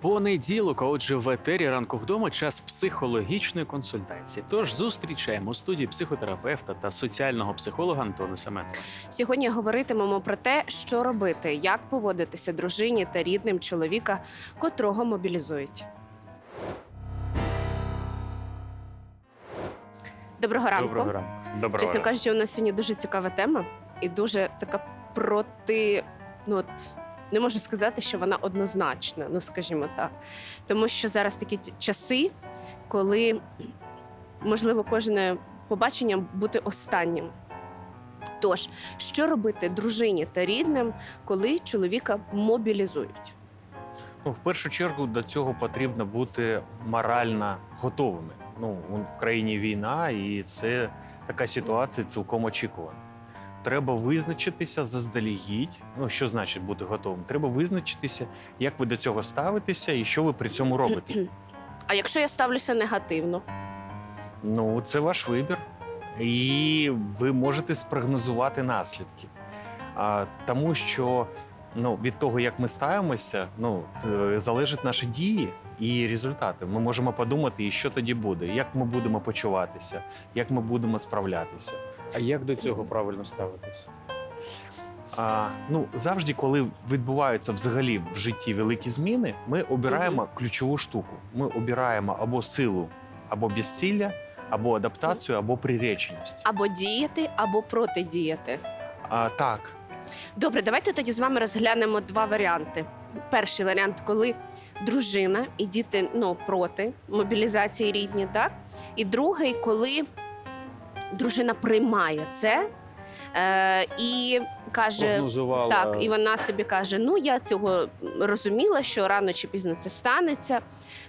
Понеділок, а отже, в етері ранку вдома час психологічної консультації. Тож зустрічаємо у студії психотерапевта та соціального психолога Антона Семенова. Сьогодні говоритимемо про те, що робити, як поводитися дружині та рідним чоловіка, котрого мобілізують. Доброго ранку. Доброго ранку. Доброго Чесно ранку. кажучи, у нас сьогодні дуже цікава тема і дуже така проти. Ну от не можу сказати, що вона однозначна, ну скажімо так. Тому що зараз такі часи, коли можливо кожне побачення бути останнім. Тож, що робити дружині та рідним, коли чоловіка мобілізують? Ну, в першу чергу до цього потрібно бути морально готовими. Ну, в країні війна, і це така ситуація цілком очікувана. Треба визначитися заздалегідь. Ну, що значить бути готовим? Треба визначитися, як ви до цього ставитеся і що ви при цьому робите. А якщо я ставлюся негативно, Ну, це ваш вибір, і ви можете спрогнозувати наслідки. А, тому що ну, від того, як ми ставимося, ну, т- залежать наші дії і результати. Ми можемо подумати, і що тоді буде, як ми будемо почуватися, як ми будемо справлятися. А як до цього правильно ставитись? А, ну, завжди, коли відбуваються взагалі в житті великі зміни, ми обираємо ключову штуку. Ми обираємо або силу, або безсилля, або адаптацію, або приреченість. або діяти, або протидіяти. А, так, Добре, давайте тоді з вами розглянемо два варіанти. Перший варіант, коли дружина і діти ну, проти мобілізації рідні, так? І другий, коли дружина приймає це е, і каже. Прогнозувала Так, і вона собі каже: Ну, я цього розуміла, що рано чи пізно це станеться.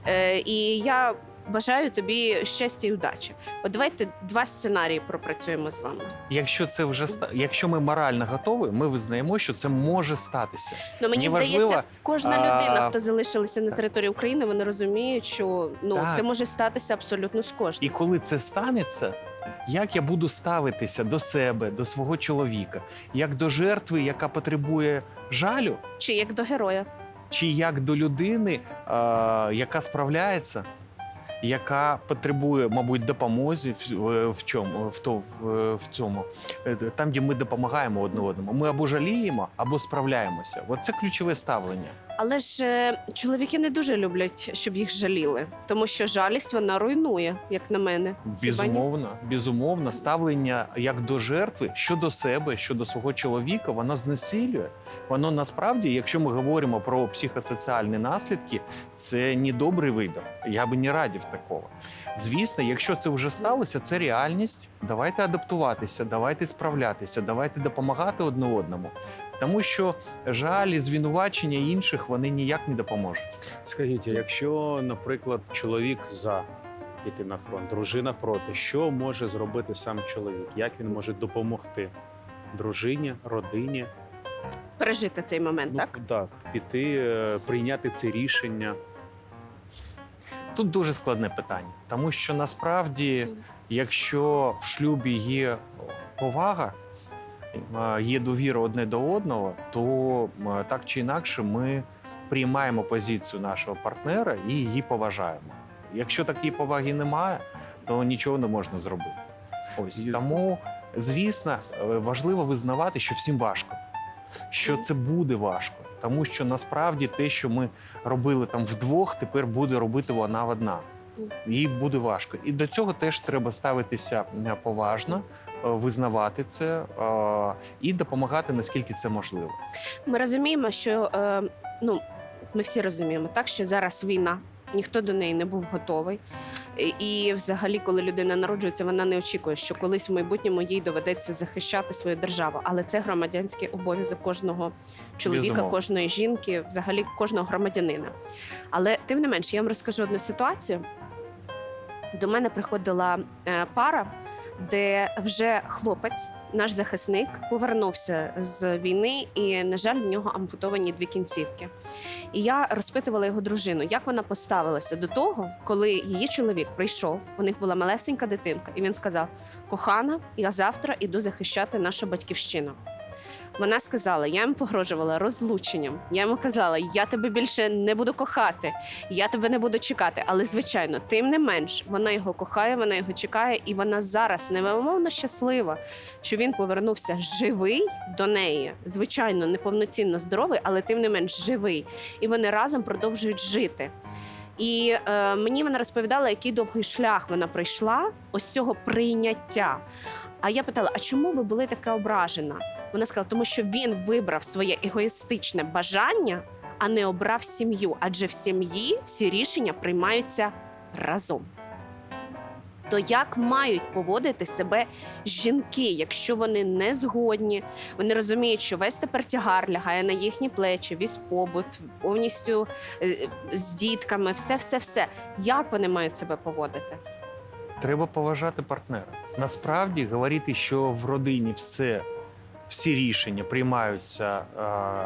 Е, і я бажаю тобі щастя і удачі. От давайте два сценарії пропрацюємо з вами. якщо це вже ста... якщо ми морально готові, ми визнаємо, що це може статися. Ну мені Мені важливо, здається, кожна а, людина, хто залишилася на так. території України, вони розуміють, що ну Так. це може статися абсолютно з І коли це станеться, як я буду ставитися до себе, до свого чоловіка, як до жертви, яка потребує жалю, Чи як до героя. чи як до людини, е, яка справляється, яка потребує, мабуть, допомоги в, в, в чому в, то, в, в цьому, Е, там, де ми допомагаємо одне одному. Ми або жаліємо, або справляємося. От це ключове ставлення. Але ж е, чоловіки не дуже люблять, щоб їх жаліли, тому що жалість вона руйнує, як на мене. Безумовно, безумовно, ставлення як до жертви щодо себе, щодо свого чоловіка, воно знесилює. Воно насправді, якщо ми говоримо про психосоціальні наслідки, це не добрий вибір. Я би не радів такого. Звісно, якщо це вже сталося, це реальність. Давайте адаптуватися, давайте справлятися, давайте допомагати одне одному. Тому що жаль і звинувачення інших вони ніяк не допоможуть. Скажіть, якщо, наприклад, чоловік за піти на фронт, дружина проти, що може зробити сам чоловік? Як він може допомогти дружині, родині? Пережити цей момент, Ну, так? так, піти, е, прийняти це рішення. Тут дуже складне питання, тому що насправді, якщо в шлюбі є повага, є довіра одне до одного, то так чи інакше ми приймаємо позицію нашого партнера і її поважаємо. Якщо такої поваги немає, то нічого не можна зробити. Ось тому, звісно, е, важливо визнавати, що всім важко, що це буде важко, тому що насправді те, що ми робили там вдвох, тепер буде робити вона одна. Їй буде важко. І до цього теж треба ставитися е, поважно, е, визнавати це е, і допомагати наскільки це можливо. Ми розуміємо, що ну ми всі розуміємо, так що зараз війна. Ніхто до неї не був готовий. І, взагалі, коли людина народжується, вона не очікує, що колись в майбутньому їй доведеться захищати свою державу. Але це громадянський обов'язок кожного чоловіка, кожної жінки, взагалі кожного громадянина. Але тим не менш, я вам розкажу одну ситуацію. До мене приходила е, пара, де вже хлопець, наш захисник, повернувся з війни, і, на жаль, в нього ампутовані дві кінцівки. І я розпитувала його дружину, як вона поставилася до того, коли її чоловік прийшов. У них була малесенька дитинка, і він сказав: Кохана, я завтра іду захищати нашу батьківщину. Вона сказала: я йому погрожувала розлученням. Я йому казала, я тебе більше не буду кохати, я тебе не буду чекати. Але звичайно, тим не менш, вона його кохає, вона його чекає, і вона зараз невимовно щаслива, що він повернувся живий до неї. Звичайно, неповноцінно здоровий, але тим не менш живий. І вони разом продовжують жити. І е, мені вона розповідала, який довгий шлях вона пройшла ось цього прийняття. А я питала: а чому ви були така ображена? Вона сказала, тому що він вибрав своє егоїстичне бажання, а не обрав сім'ю. Адже в сім'ї всі рішення приймаються разом. То як мають поводити себе жінки, якщо вони не згодні, вони розуміють, що весь тепер тягар лягає на їхні плечі, весь побут, повністю е, з дітками, все, все, все. Як вони мають себе поводити? Треба поважати партнера. Насправді говорити, що в родині все, всі рішення приймаються е,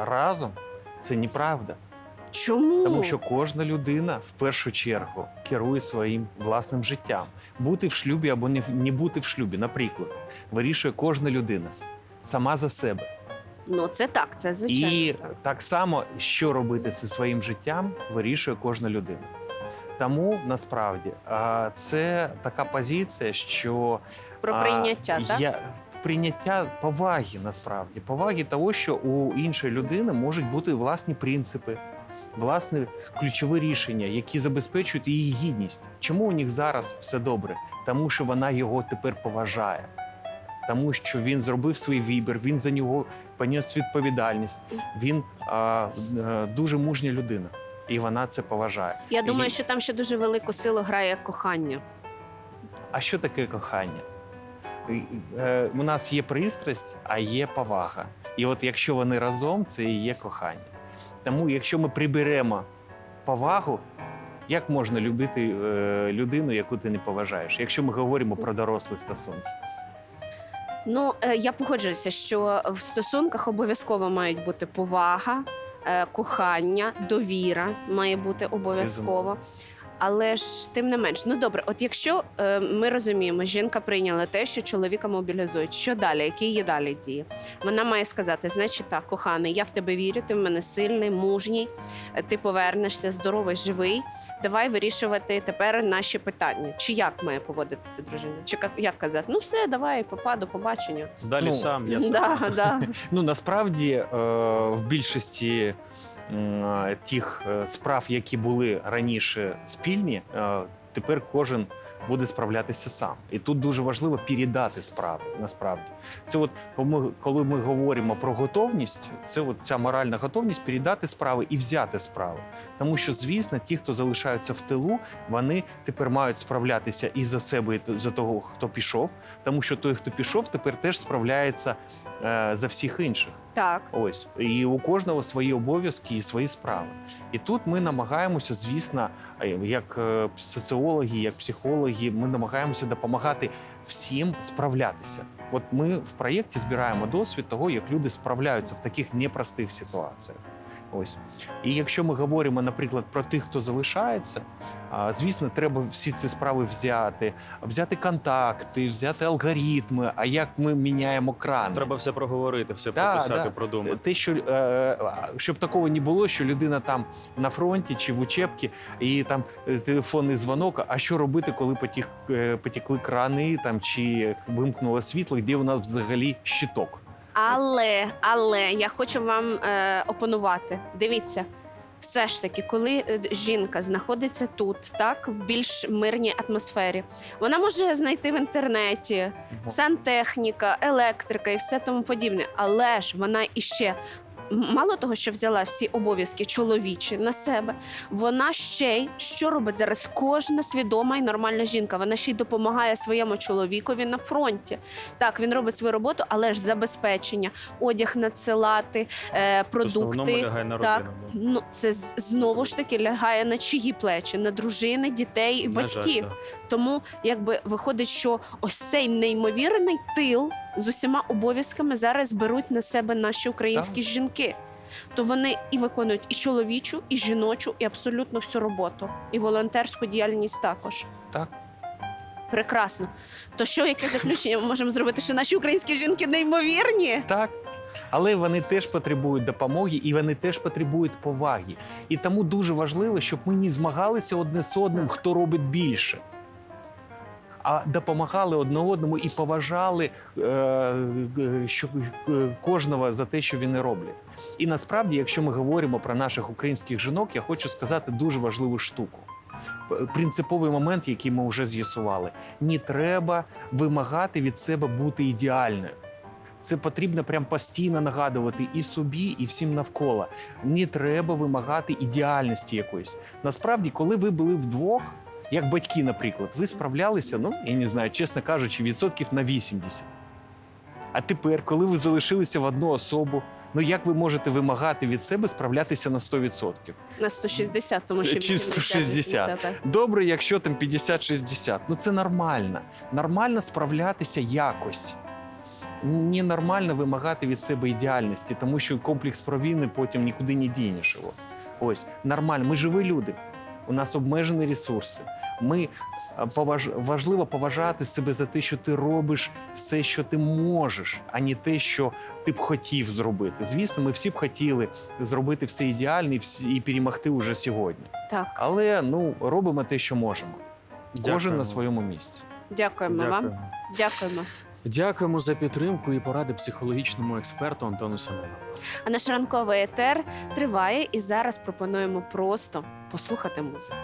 разом, це неправда. Чому? Тому що кожна людина в першу чергу керує своїм власним життям. Бути в шлюбі або не, в- не бути в шлюбі, наприклад, вирішує кожна людина сама за себе. ну це так, це звичайно. І так. так само, що робити зі своїм життям, вирішує кожна людина. Тому насправді це така позиція, що Про а, прийняття, так? я, прийняття поваги насправді, поваги того, що у іншої людини можуть бути власні принципи, власні ключові рішення, які забезпечують її гідність. Чому у них зараз все добре? Тому що вона його тепер поважає. Тому що він зробив свій вибір, він за нього поніс відповідальність. Він а, е, дуже мужня людина, і вона це поважає. Я думаю, І- що там ще дуже велику силу грає кохання. А що таке кохання? Е, У нас є пристрасть, а є повага. І от якщо вони разом, це і є кохання. Тому, якщо ми приберемо повагу, як можна любити е, людину, яку ти не поважаєш, якщо ми говоримо про дорослі стосунки? Ну е, я погоджуюся, що в стосунках обов'язково мають бути повага, кохання, довіра має бути обов'язково. Але ж тим не менш, ну добре, от якщо е, ми розуміємо, жінка прийняла те, що чоловіка мобілізують, що далі? Які є далі дії? Вона має сказати: значить, так, коханий, я в тебе вірю, ти в мене сильний, мужній, е, ти повернешся здоровий, живий. Давай вирішувати тепер наші питання. Чи як має поводитися дружина? Чи як, як казати? Ну все, давай, папа, до побачення. Далі Ну, сам я сам. Да, да. Ну насправді е, в більшості тих е, справ, які були раніше спільні, е, тепер кожен буде справлятися сам. І тут дуже важливо передати справи. Насправді, це от коли ми, говоримо про готовність, це от ця моральна готовність передати справи і взяти справи. Тому що, звісно, ті, хто залишаються в тилу, вони тепер мають справлятися і за себе, і за того, хто пішов. Тому що той, хто пішов, тепер теж справляється е, за всіх інших. Так. Ось і у кожного свої обов'язки і свої справи. І тут ми намагаємося, звісно, е, як е, соціологи, як психологи, ми намагаємося допомагати всім справлятися. От ми в проєкті збираємо досвід того, як люди справляються в таких непростих ситуаціях. Ось і якщо ми говоримо, наприклад, про тих, хто залишається, звісно, треба всі ці справи взяти, взяти контакти, взяти алгоритми. А як ми міняємо кран? Треба все проговорити, все Да, прописати, да. продумати. Те, що е, щоб такого не було, що людина там на фронті чи в учебці, і там е, телефонний дзвонок. А що робити, коли потік, е, потікли крани там чи вимкнуло світло, де у нас взагалі щиток? Але, але я хочу вам е, опонувати. Дивіться, все ж таки, коли е, жінка знаходиться тут, так в більш мирній атмосфері, вона може знайти в інтернеті сантехніка, електрика і все тому подібне. Але ж вона іще. Мало того, що взяла всі обов'язки чоловічі на себе, вона ще й що робить зараз? Кожна свідома і нормальна жінка. Вона ще й допомагає своєму чоловікові на фронті. Так, він робить свою роботу, але ж забезпечення, одяг надсилати, е, продукти. лягає на так. родину. да. Ну це знову ж таки лягає на чиї плечі? На дружини, дітей і жаль, батьків. да. Тому якби виходить, що ось цей неймовірний тил з усіма обов'язками зараз беруть на себе наші українські жінки. То вони і виконують і чоловічу, і жіночу, і абсолютно всю роботу, і волонтерську діяльність також. Так. Прекрасно. То що, яке заключення ми можемо зробити, що наші українські жінки неймовірні? Так. Але вони теж потребують допомоги і вони теж потребують поваги. І тому дуже важливо, щоб ми не змагалися одне з одним, хто робить більше. А допомагали одне одному і поважали е, е, що, е, кожного за те, що вони роблять. І насправді, якщо ми говоримо про наших українських жінок, я хочу сказати дуже важливу штуку. Принциповий момент, який ми вже з'ясували: не треба вимагати від себе бути ідеальною. Це потрібно прям постійно нагадувати і собі, і всім навколо. Не треба вимагати ідеальності якоїсь. Насправді, коли ви були вдвох, як батьки, наприклад, ви справлялися, ну я не знаю, чесно кажучи, відсотків на 80. А тепер, коли ви залишилися в одну особу, ну як ви можете вимагати від себе справлятися на 100%? На 160, тому що Чи 80, 160. Добре, якщо там 50-60. Ну це нормально. Нормально справлятися якось. Ненормально вимагати від себе ідеальності, тому що комплекс провини потім нікуди не дінеш його. Ось нормально. Ми живі люди. У нас обмежені ресурси. Ми а, поваж... важливо поважати себе за те, що ти робиш все, що ти можеш, а не те, що ти б хотів зробити. Звісно, ми всі б хотіли зробити все ідеально і всі- і перемогти уже сьогодні. так. Але ну робимо те, що можемо. Кожен на своєму місці. Дякуємо вам. Дякуємо. Дякуємо. Дякуємо за підтримку і поради психологічному експерту Антону Семену. А наш ранковий етер триває, і зараз пропонуємо просто послухати музику.